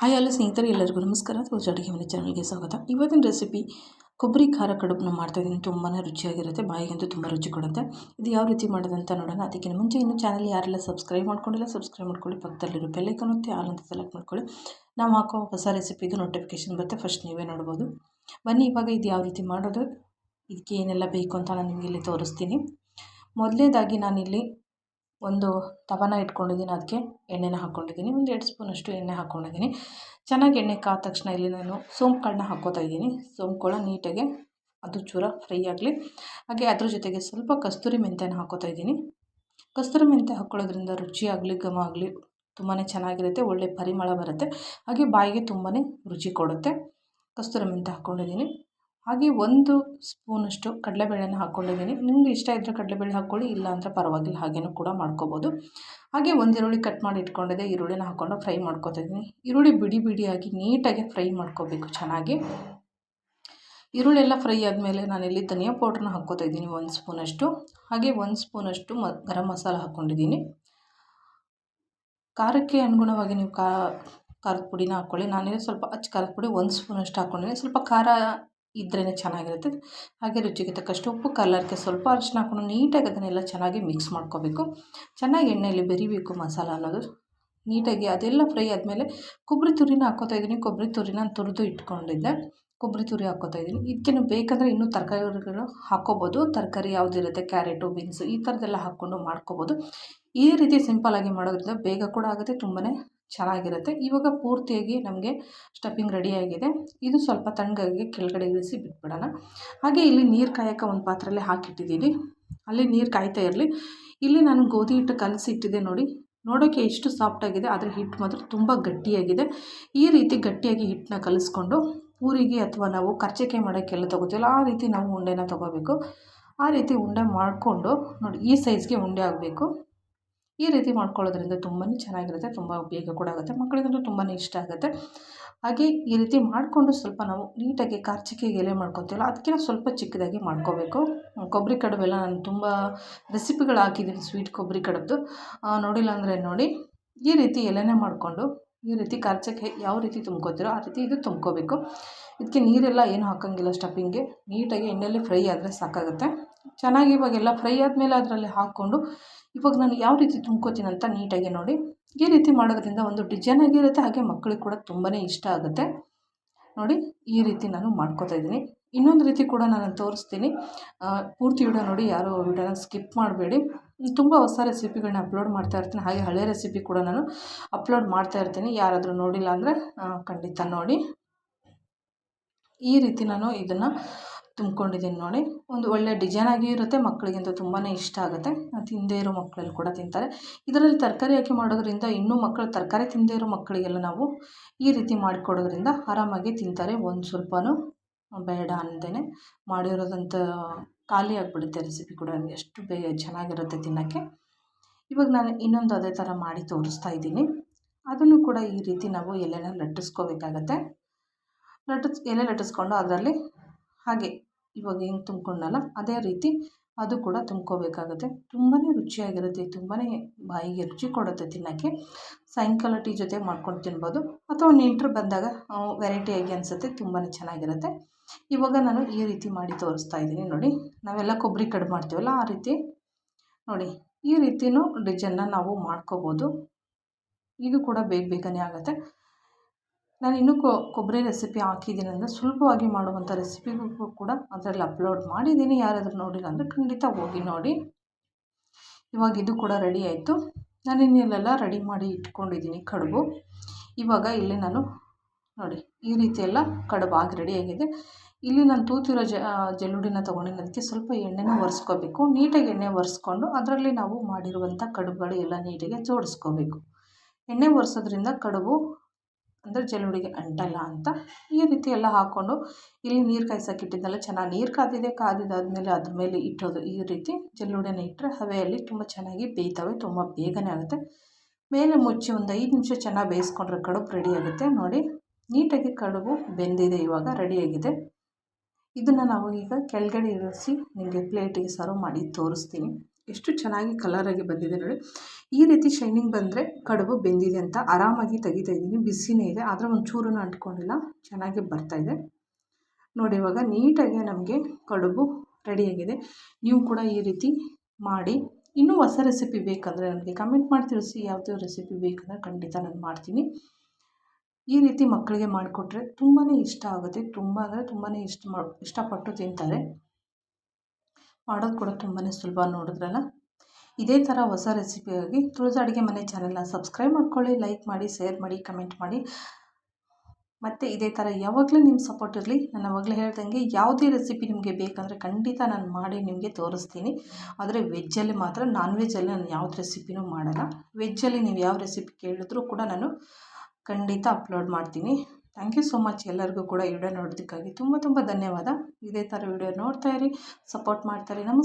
Hi ಎಲ್ಲ ಸ್ನೇಹಿತರೆ, ಎಲ್ಲರಿಗೂ ನಮಸ್ಕಾರ. ತೋಜ ಅಡುಗೆ ಮನೆ ಚಾನಲ್ಗೆ ಸ್ವಾಗತ. ಇವತ್ತಿನ ರೆಸಿಪಿ ಕೊಬ್ಬರಿ ಖಾರ ಕಡುಬನ್ನ ಮಾಡ್ತಾಯಿದ್ದೀನಿ ತುಂಬಾ ರುಚಿಯಾಗಿರುತ್ತೆ, ಬಾಯಿಗಂತೂ ತುಂಬ ರುಚಿ ಕೊಡುತ್ತೆ. ಇದು ಯಾವ ರೀತಿ ಮಾಡೋದಂತ ನೋಡೋಣ. ಅದಕ್ಕಿಂತ ಮುಂಚೆ ಇನ್ನು ಚಾನಲ್ ಯಾರೆಲ್ಲ ಸಬ್ಸ್ಕ್ರೈಬ್ ಮಾಡ್ಕೊಂಡಿಲ್ಲ ಸಬ್ಸ್ಕ್ರೈಬ್ ಮಾಡ್ಕೊಳ್ಳಿ. ಪಕ್ಕದಲ್ಲಿರೋ ಬೆಲ್ಲೈಕನ್ ಒತ್ತಿ ಆಲ್ ಅಂತ ಸೆಲೆಕ್ಟ್ ಮಾಡ್ಕೊಳ್ಳಿ. ನಾವು ಹಾಕೋ ಹೊಸ ರೆಸಿಪಿದು ನೋಟಿಫಿಕೇಶನ್ ಬರುತ್ತೆ ಫಸ್ಟ್ ನೀವೇ ನೋಡ್ಬೋದು. ಬನ್ನಿ, ಇವಾಗ ಇದು ಯಾವ ರೀತಿ ಮಾಡೋದು, ಇದಕ್ಕೆ ಏನೆಲ್ಲ ಬೇಕು ಅಂತ ನಾನು ನಿಮಗೆ ಇಲ್ಲಿ ತೋರಿಸ್ತೀನಿ. ಮೊದಲನೇದಾಗಿ ನಾನಿಲ್ಲಿ ಒಂದು ತವನ ಇಟ್ಕೊಂಡಿದ್ದೀನಿ, ಅದಕ್ಕೆ ಎಣ್ಣೆನ ಹಾಕ್ಕೊಂಡಿದ್ದೀನಿ, ಒಂದು ಎರಡು ಸ್ಪೂನಷ್ಟು ಎಣ್ಣೆ ಹಾಕ್ಕೊಂಡಿದ್ದೀನಿ. ಚೆನ್ನಾಗಿ ಎಣ್ಣೆ ಕಾದ ತಕ್ಷಣ ಇಲ್ಲಿ ನಾನು ಸೋಂಪು ಕಾಳನ್ನ ಹಾಕ್ಕೋತಾ ಇದ್ದೀನಿ. ಸೋಂಪು ಕಾಳು ನೀಟಾಗಿ ಅದು ಚೂರ ಫ್ರೈ ಆಗಲಿ. ಹಾಗೆ ಅದ್ರ ಜೊತೆಗೆ ಸ್ವಲ್ಪ ಕಸ್ತೂರಿ ಮೆಂತ್ಯನ ಹಾಕ್ಕೋತಾ ಇದ್ದೀನಿ. ಕಸ್ತೂರಿ ಮೆಂತ್ಯ ಹಾಕ್ಕೊಳ್ಳೋದ್ರಿಂದ ರುಚಿ ಆಗಲಿ, ಘಮ ಆಗಲಿ ತುಂಬಾ ಚೆನ್ನಾಗಿರುತ್ತೆ, ಒಳ್ಳೆ ಪರಿಮಳ ಬರುತ್ತೆ. ಹಾಗೆ ಬಾಯಿಗೆ ತುಂಬಾ ರುಚಿ ಕೊಡುತ್ತೆ. ಕಸ್ತೂರಿ ಮೆಂತ್ಯ ಹಾಕ್ಕೊಂಡಿದ್ದೀನಿ. ಹಾಗೆ ಒಂದು ಸ್ಪೂನಷ್ಟು ಕಡಲೆಬೇಳೆನ ಹಾಕ್ಕೊಂಡಿದ್ದೀನಿ. ನಿಮ್ಗೆ ಇಷ್ಟ ಇದ್ದರೆ ಕಡಲೆಬೇಳೆ ಹಾಕ್ಕೊಳ್ಳಿ, ಇಲ್ಲ ಅಂದರೆ ಪರವಾಗಿಲ್ಲ, ಹಾಗೇನೂ ಕೂಡ ಮಾಡ್ಕೋಬೋದು. ಹಾಗೆ ಒಂದು ಈರುಳ್ಳಿ ಕಟ್ ಮಾಡಿ ಇಟ್ಕೊಂಡಿದ್ದೆ, ಈರುಳ್ಳಿನ ಹಾಕ್ಕೊಂಡು ಫ್ರೈ ಮಾಡ್ಕೊತಾ ಇದ್ದೀನಿ. ಈರುಳ್ಳಿ ಬಿಡಿ ಬಿಡಿಯಾಗಿ ನೀಟಾಗಿ ಫ್ರೈ ಮಾಡ್ಕೋಬೇಕು ಚೆನ್ನಾಗಿ. ಈರುಳ್ಳಿ ಎಲ್ಲ ಫ್ರೈ ಆದಮೇಲೆ ನಾನಿಲ್ಲಿ ಧನಿಯಾ ಪೌಡ್ರನ್ನ ಹಾಕ್ಕೋತಾ ಇದ್ದೀನಿ ಒಂದು ಸ್ಪೂನಷ್ಟು. ಹಾಗೆ ಒಂದು ಸ್ಪೂನಷ್ಟು ಮ, ಗರಂ ಮಸಾಲ ಹಾಕ್ಕೊಂಡಿದ್ದೀನಿ. ಖಾರಕ್ಕೆ ಅನುಗುಣವಾಗಿ ನೀವು ಖಾರದ ಪುಡಿನ ಹಾಕ್ಕೊಳ್ಳಿ. ನಾನಿಲ್ಲಿ ಸ್ವಲ್ಪ ಅಚ್ಚ ಖಾರದ ಪುಡಿ ಒಂದು ಸ್ಪೂನಷ್ಟು ಹಾಕ್ಕೊಂಡಿದ್ದೀನಿ. ಸ್ವಲ್ಪ ಖಾರ ಇದ್ರೇ ಚೆನ್ನಾಗಿರುತ್ತೆ. ಹಾಗೆ ರುಚಿಗೆ ತಕ್ಕಷ್ಟು ಉಪ್ಪು, ಕಲ್ಲರ್ಗೆ ಸ್ವಲ್ಪ ಅರಿಶಿನ ಹಾಕ್ಕೊಂಡು ನೀಟಾಗಿ ಅದನ್ನೆಲ್ಲ ಚೆನ್ನಾಗಿ ಮಿಕ್ಸ್ ಮಾಡ್ಕೋಬೇಕು. ಚೆನ್ನಾಗಿ ಎಣ್ಣೆಯಲ್ಲಿ ಬೆರಿಬೇಕು ಮಸಾಲ ಅನ್ನೋದು. ನೀಟಾಗಿ ಅದೆಲ್ಲ ಫ್ರೈ ಆದಮೇಲೆ ಕೊಬ್ಬರಿ ತುರಿನ ಹಾಕ್ಕೋತಾ ಇದ್ದೀನಿ. ಕೊಬ್ಬರಿ ತುರಿನ ತುರಿದು ಇಟ್ಕೊಂಡಿದ್ದೆ. ಕೊಬ್ಬರಿ ತುರಿ ಹಾಕ್ಕೋತಾ ಇದ್ದೀನಿ. ಇದಕ್ಕೆ ಬೇಕಂದರೆ ಇನ್ನೂ ತರಕಾರಿಗಳು ಹಾಕ್ಕೋಬೋದು ತರಕಾರಿ ಯಾವುದಿರುತ್ತೆ ಕ್ಯಾರೆಟು, ಬೀನ್ಸು ಈ ಥರದ್ದೆಲ್ಲ ಹಾಕ್ಕೊಂಡು ಮಾಡ್ಕೋಬೋದು. ಈ ರೀತಿ ಸಿಂಪಲ್ಲಾಗಿ ಮಾಡೋದ್ರಿಂದ ಬೇಗ ಕೂಡ ಆಗುತ್ತೆ. ತುಂಬಾ ಚೆನ್ನಾಗಿರುತ್ತೆ. ಇವಾಗ ಪೂರ್ತಿಯಾಗಿ ನಮಗೆ ಸ್ಟಫಿಂಗ್ ರೆಡಿಯಾಗಿದೆ ಇದು ಸ್ವಲ್ಪ ತಣ್ಣಗಾಗಿ ಕೆಳಗಡೆ ಇಳಿಸಿ ಬಿಟ್ಬಿಡೋಣ. ಹಾಗೆ ಇಲ್ಲಿ ನೀರು ಕಾಯೋಕ್ಕೆ ಒಂದು ಪಾತ್ರೆಯಲ್ಲಿ ಹಾಕಿಟ್ಟಿದ್ದೀನಿ. ಅಲ್ಲಿ ನೀರು ಕಾಯ್ತಾ ಇರಲಿ. ಇಲ್ಲಿ ನಾನು ಗೋಧಿ ಹಿಟ್ಟು ಕಲಸಿ ಇಟ್ಟಿದ್ದೆ ನೋಡಿ. ನೋಡೋಕ್ಕೆ ಎಷ್ಟು ಸಾಫ್ಟಾಗಿದೆ ಆದರೆ ಹಿಟ್ಟು ಮಾತ್ರ ತುಂಬ ಗಟ್ಟಿಯಾಗಿದೆ. ಈ ರೀತಿ ಗಟ್ಟಿಯಾಗಿ ಹಿಟ್ಟನ್ನ ಕಲಿಸ್ಕೊಂಡು ಪೂರಿಗೆ ಅಥವಾ ನಾವು ಕರ್ಚಕೆ ಮಾಡೋಕ್ಕೆಲ್ಲ ತೊಗೋತೀವಲ್ಲ, ಆ ರೀತಿ ನಾವು ಉಂಡೆನ ತೊಗೋಬೇಕು. ಆ ರೀತಿ ಉಂಡೆ ಮಾಡಿಕೊಂಡು ನೋಡಿ, ಈ ಸೈಜ್ಗೆ ಉಂಡೆ ಆಗಬೇಕು. ಈ ರೀತಿ ಮಾಡ್ಕೊಳ್ಳೋದ್ರಿಂದ ತುಂಬಾ ಚೆನ್ನಾಗಿರುತ್ತೆ, ತುಂಬ ಉಪಯೋಗ ಕೂಡ ಆಗುತ್ತೆ, ಮಕ್ಕಳಿಗಂತೂ ತುಂಬಾ ಇಷ್ಟ ಆಗುತ್ತೆ. ಹಾಗೆ ಈ ರೀತಿ ಮಾಡಿಕೊಂಡು ಸ್ವಲ್ಪ ನಾವು ನೀಟಾಗಿ ಕಾರ್ಚಿಕೆಗೆ ಎಲೆ ಮಾಡ್ಕೊತೀವಲ್ಲ, ಅದಕ್ಕಿಂತ ಸ್ವಲ್ಪ ಚಿಕ್ಕದಾಗಿ ಮಾಡ್ಕೋಬೇಕು. ಕೊಬ್ಬರಿ ಕಡುಬೆಲ್ಲ ನಾನು ತುಂಬ ರೆಸಿಪಿಗಳು ಹಾಕಿದ್ದೀನಿ, ಸ್ವೀಟ್ ಕೊಬ್ಬರಿ ಕಡುಬು. ನೋಡಿಲ್ಲ ಅಂದರೆ ನೋಡಿ, ಈ ರೀತಿ ಎಲೆನೇ ಮಾಡಿಕೊಂಡು, ಈ ರೀತಿ ಕಾರ್ಚಕ್ಕೆ ಯಾವ ರೀತಿ ತುಂಬ್ಕೋತೀರೋ ಆ ರೀತಿ ಇದು ತುಂಬ್ಕೋಬೇಕು. ಇದಕ್ಕೆ ನೀರೆಲ್ಲ ಏನು ಹಾಕೋಂಗಿಲ್ಲ ಸ್ಟಫಿಂಗ್ಗೆ, ನೀಟಾಗಿ ಎಣ್ಣೆಯಲ್ಲಿ ಫ್ರೈ ಆದರೆ ಸಾಕಾಗುತ್ತೆ. ಚೆನ್ನಾಗಿ ಇವಾಗೆಲ್ಲ ಫ್ರೈ ಆದಮೇಲೆ ಅದರಲ್ಲಿ ಹಾಕ್ಕೊಂಡು ಇವಾಗ ನಾನು ಯಾವ ರೀತಿ ತುಂಬ್ಕೋತೀನಿ ಅಂತ ನೀಟಾಗಿ ನೋಡಿ. ಈ ರೀತಿ ಮಾಡೋದ್ರಿಂದ ಒಂದು ಡಿಸೈನ್ ಆಗಿರುತ್ತೆ, ಹಾಗೆ ಮಕ್ಕಳಿಗೆ ಕೂಡ ತುಂಬಾ ಇಷ್ಟ ಆಗುತ್ತೆ. ನೋಡಿ, ಈ ರೀತಿ ನಾನು ಮಾಡ್ಕೋತಾ ಇದ್ದೀನಿ. ಇನ್ನೊಂದು ರೀತಿ ಕೂಡ ನಾನು ತೋರಿಸ್ತೀನಿ. ಪೂರ್ತಿ ವಿಡಿಯೋ ನೋಡಿ, ಯಾರು ವಿಡಿಯೋನ ಸ್ಕಿಪ್ ಮಾಡಬೇಡಿ. ತುಂಬ ಹೊಸ ರೆಸಿಪಿಗಳನ್ನ ಅಪ್ಲೋಡ್ ಮಾಡ್ತಾ ಇರ್ತೀನಿ. ಹಾಗೆ ಹಳೆ ರೆಸಿಪಿ ಕೂಡ ನಾನು ಅಪ್ಲೋಡ್ ಮಾಡ್ತಾ ಇರ್ತೀನಿ. ಯಾರಾದರೂ ನೋಡಿಲ್ಲ ಅಂದರೆ ಖಂಡಿತ ನೋಡಿ. ಈ ರೀತಿ ನಾನು ಇದನ್ನು ತುಂಬ್ಕೊಂಡಿದ್ದೀನಿ ನೋಡಿ. ಒಂದು ಒಳ್ಳೆ ಡಿಸೈನ್ ಆಗಿ ಇರುತ್ತೆ, ಮಕ್ಕಳಿಗಂತೂ ತುಂಬಾ ಇಷ್ಟ ಆಗುತ್ತೆ. ತಿಂದೇ ಇರೋ ಮಕ್ಕಳಲ್ಲಿ ಕೂಡ ತಿಂತಾರೆ. ಇದರಲ್ಲಿ ತರಕಾರಿ ಹಾಕಿ ಮಾಡೋದ್ರಿಂದ ಇನ್ನೂ ಮಕ್ಕಳು ತರಕಾರಿ ತಿಂದೇ ಇರೋ ಮಕ್ಕಳಿಗೆಲ್ಲ ನಾವು ಈ ರೀತಿ ಮಾಡಿಕೊಡೋದ್ರಿಂದ ಆರಾಮಾಗಿ ತಿಂತಾರೆ. ಒಂದು ಸ್ವಲ್ಪನೂ ಬೇಡ ಅಂದೇ ಮಾಡಿರೋದಂತ ಖಾಲಿ ಆಗಿಬಿಡುತ್ತೆ ರೆಸಿಪಿ ಕೂಡ. ಎಷ್ಟು ಬೇ ಚೆನ್ನಾಗಿರುತ್ತೆ ತಿನ್ನೋಕ್ಕೆ. ಇವಾಗ ನಾನು ಇನ್ನೊಂದು ಅದೇ ಥರ ಮಾಡಿ ತೋರಿಸ್ತಾ ಇದ್ದೀನಿ. ಅದನ್ನು ಕೂಡ ಈ ರೀತಿ ನಾವು ಎಲೆನ ಲಟ್ಟಿಸ್ಕೋಬೇಕಾಗತ್ತೆ. ಲಟ್ಟಿಸ್, ಎಲೆ ಲಟ್ಟಿಸ್ಕೊಂಡು ಅದರಲ್ಲಿ ಹಾಗೆ ಇವಾಗ ಹೆಂಗೆ ತುಂಬ್ಕೊಂಡನಲ್ಲ, ಅದೇ ರೀತಿ ಅದು ಕೂಡ ತುಂಬ್ಕೋಬೇಕಾಗುತ್ತೆ. ತುಂಬಾ ರುಚಿಯಾಗಿರುತ್ತೆ ತುಂಬಾ ಬಾಯಿಗೆ ರುಚಿ ಕೊಡುತ್ತೆ ತಿನ್ನೋಕ್ಕೆ. ಸಾಯಂಕಾಲ ಟೀ ಜೊತೆ ಮಾಡ್ಕೊಂಡು ತಿನ್ಬೋದು. ಅಥವಾ ನೆಂಟರು ಬಂದಾಗ ವೆರೈಟಿಯಾಗಿ ಅನಿಸುತ್ತೆ ತುಂಬಾ ಚೆನ್ನಾಗಿರುತ್ತೆ. ಇವಾಗ ನಾನು ಈ ರೀತಿ ಮಾಡಿ ತೋರಿಸ್ತಾ ಇದ್ದೀನಿ ನೋಡಿ. ನಾವೆಲ್ಲ ಕೊಬ್ಬರಿ ಕಡ್ ಮಾಡ್ತೀವಲ್ಲ, ಆ ರೀತಿ. ನೋಡಿ, ಈ ರೀತಿಯೂ ಡಿಜನ್ನ ನಾವು ಮಾಡ್ಕೋಬೋದು. ಇದು ಕೂಡ ಬೇಗ ಬೇಗನೆ ಆಗುತ್ತೆ. ನಾನು ಇನ್ನೂ ಕೊಬ್ಬರಿ ರೆಸಿಪಿ ಹಾಕಿದ್ದೀನಿ ಅಂದರೆ ಸುಲಭವಾಗಿ ಮಾಡುವಂಥ ರೆಸಿಪಿಗೂ ಕೂಡ ಅದರಲ್ಲಿ ಅಪ್ಲೋಡ್ ಮಾಡಿದ್ದೀನಿ. ಯಾರಾದರೂ ನೋಡಿಲ್ಲ ಅಂದರೆ ಖಂಡಿತ ಹೋಗಿ ನೋಡಿ. ಇವಾಗ ಇದು ಕೂಡ ರೆಡಿ ಆಯಿತು. ನಾನು ಇನ್ನೆಲ್ಲ ರೆಡಿ ಮಾಡಿ ಇಟ್ಕೊಂಡಿದ್ದೀನಿ ಕಡುಬು. ಇವಾಗ ಇಲ್ಲಿ ನಾನು ನೋಡಿ, ಈ ರೀತಿ ಕಡುಬು ಆಗಿ ರೆಡಿಯಾಗಿದೆ ಇಲ್ಲಿ ನಾನು ತೂತಿರೋ ಜ ಜಲ್ಲುಡಿನ ತೊಗೊಂಡಿನಿ ಅದಕ್ಕೆ ಸ್ವಲ್ಪ ಎಣ್ಣೆನ ಒರೆಸ್ಕೋಬೇಕು. ನೀಟಾಗಿ ಎಣ್ಣೆ ಒರೆಸ್ಕೊಂಡು ಅದರಲ್ಲಿ ನಾವು ಮಾಡಿರುವಂಥ ಕಡುಬುಗಳು ಎಲ್ಲ ನೀಟಾಗಿ ಜೋಡಿಸ್ಕೋಬೇಕು. ಎಣ್ಣೆ ಒರೆಸೋದ್ರಿಂದ ಕಡುಬು ಅಂದರೆ ಜಲ್ಲುಡಿಗೆ ಅಂಟಲ್ಲ ಅಂತ ಈ ರೀತಿ ಎಲ್ಲ ಹಾಕ್ಕೊಂಡು ಇಲ್ಲಿ ನೀರು ಕಾಯ್ಸೋಕೆ ಇಟ್ಟಿದ್ದೆಲ್ಲ ಚೆನ್ನಾಗಿ ನೀರು ಕಾದಿದೆ, ಕಾದಿದ್ದಾದಮೇಲೆ ಅದ್ರ ಮೇಲೆ ಇಟ್ಟೋದು. ಈ ರೀತಿ ಜಲ್ಲುಡಿನ ಇಟ್ಟರೆ ಹವೆಯಲ್ಲಿ ತುಂಬ ಚೆನ್ನಾಗಿ ಬೇಯ್ತವೆ, ತುಂಬ ಬೇಗನೆ ಆಗುತ್ತೆ. ಮೇಲೆ ಮುಚ್ಚಿ ಒಂದು ಐದು ನಿಮಿಷ ಚೆನ್ನಾಗಿ ಬೇಯಿಸ್ಕೊಂಡ್ರೆ ಕಡುಬು ರೆಡಿ ಆಗುತ್ತೆ. ನೋಡಿ, ನೀಟಾಗಿ ಕಡುಬು ಬೆಂದಿದೆ ಇವಾಗ ರೆಡಿಯಾಗಿದೆ ಇದನ್ನು ನಾವು ಈಗ ಕೆಳಗಡೆ ಇರಿಸಿ ನಿಮಗೆ ಪ್ಲೇಟಿಗೆ ಸರ್ವ್ ಮಾಡಿ ತೋರಿಸ್ತೀನಿ. ಎಷ್ಟು ಚೆನ್ನಾಗಿ ಕಲರಾಗಿ ಬಂದಿದೆ ನೋಡಿ. ಈ ರೀತಿ ಶೈನಿಂಗ್ ಬಂದರೆ ಕಡುಬು ಬೆಂದಿದೆ ಅಂತ ಆರಾಮಾಗಿ ತೆಗಿತಾ ಇದ್ದೀನಿ. ಬಿಸಿನೇ ಇದೆ, ಆದರೆ ಒಂಚೂರು ಅಂಟ್ಕೊಂಡಿಲ್ಲ. ಚೆನ್ನಾಗಿ ಇದೆ. ನೋಡಿ, ಇವಾಗ ನೀಟಾಗಿ ನಮಗೆ ಕಡುಬು ರೆಡಿಯಾಗಿದೆ ನೀವು ಕೂಡ ಈ ರೀತಿ ಮಾಡಿ. ಇನ್ನೂ ಹೊಸ ರೆಸಿಪಿ ಬೇಕಂದರೆ ನನಗೆ ಕಮೆಂಟ್ ಮಾಡಿ ತಿಳಿಸಿ. ಯಾವುದೇ ರೆಸಿಪಿ ಬೇಕಂದರೆ ಖಂಡಿತ ನಾನು ಮಾಡ್ತೀನಿ. ಈ ರೀತಿ ಮಕ್ಕಳಿಗೆ ಮಾಡಿಕೊಟ್ರೆ ತುಂಬಾ ಇಷ್ಟ ಆಗುತ್ತೆ. ತುಂಬ ಅಂದರೆ ತುಂಬಾ ಇಷ್ಟ ಮಾ ಇಷ್ಟಪಟ್ಟು ತಿಂತಾರೆ. ಮಾಡೋದು ಕೂಡ ತುಂಬಾ ಸುಲಭ ನೋಡಿದ್ರಲ್ಲ? ಇದೇ ಥರ ಹೊಸ ರೆಸಿಪಿಯಾಗಿ ತುಳಸಿ ಅಡುಗೆ ಮನೆ ಚಾನೆಲ್ನ ಸಬ್ಸ್ಕ್ರೈಬ್ ಮಾಡ್ಕೊಳ್ಳಿ ಲೈಕ್ ಮಾಡಿ ಶೇರ್ ಮಾಡಿ ಕಮೆಂಟ್ ಮಾಡಿ. ಮತ್ತು ಇದೇ ಥರ ಯಾವಾಗಲೂ ನಿಮ್ಮ ಸಪೋರ್ಟ್ ಇರಲಿ. ನಾನು ಅವಾಗಲೇ ಹೇಳ್ದಂಗೆ ಯಾವುದೇ ರೆಸಿಪಿ ನಿಮಗೆ ಬೇಕಂದರೆ ಖಂಡಿತ ನಾನು ಮಾಡಿ ನಿಮಗೆ ತೋರಿಸ್ತೀನಿ. ಆದರೆ ವೆಜ್ಜಲ್ಲಿ ಮಾತ್ರ ನಾನ್ ವೆಜ್ಜಲ್ಲಿ ನಾನು ಯಾವ್ದು ರೆಸಿಪಿನೂ ಮಾಡಲ್ಲ. ವೆಜ್ಜಲ್ಲಿ ನೀವು ಯಾವ ರೆಸಿಪಿ ಕೇಳಿದ್ರೂ ಕೂಡ ನಾನು ಖಂಡಿತ ಅಪ್ಲೋಡ್ ಮಾಡ್ತೀನಿ. ಥ್ಯಾಂಕ್ ಯು ಸೋ ಮಚ್ ಎಲ್ಲರಿಗೂ ಕೂಡ ವಿಡಿಯೋ ನೋಡೋದಕ್ಕಾಗಿ ತುಂಬ ತುಂಬ ಧನ್ಯವಾದ. ಇದೇ ಥರ ವಿಡಿಯೋ ನೋಡ್ತಾಯಿರಿ ಸಪೋರ್ಟ್ ಮಾಡ್ತಾರೆ ನಮಸ್ತೆ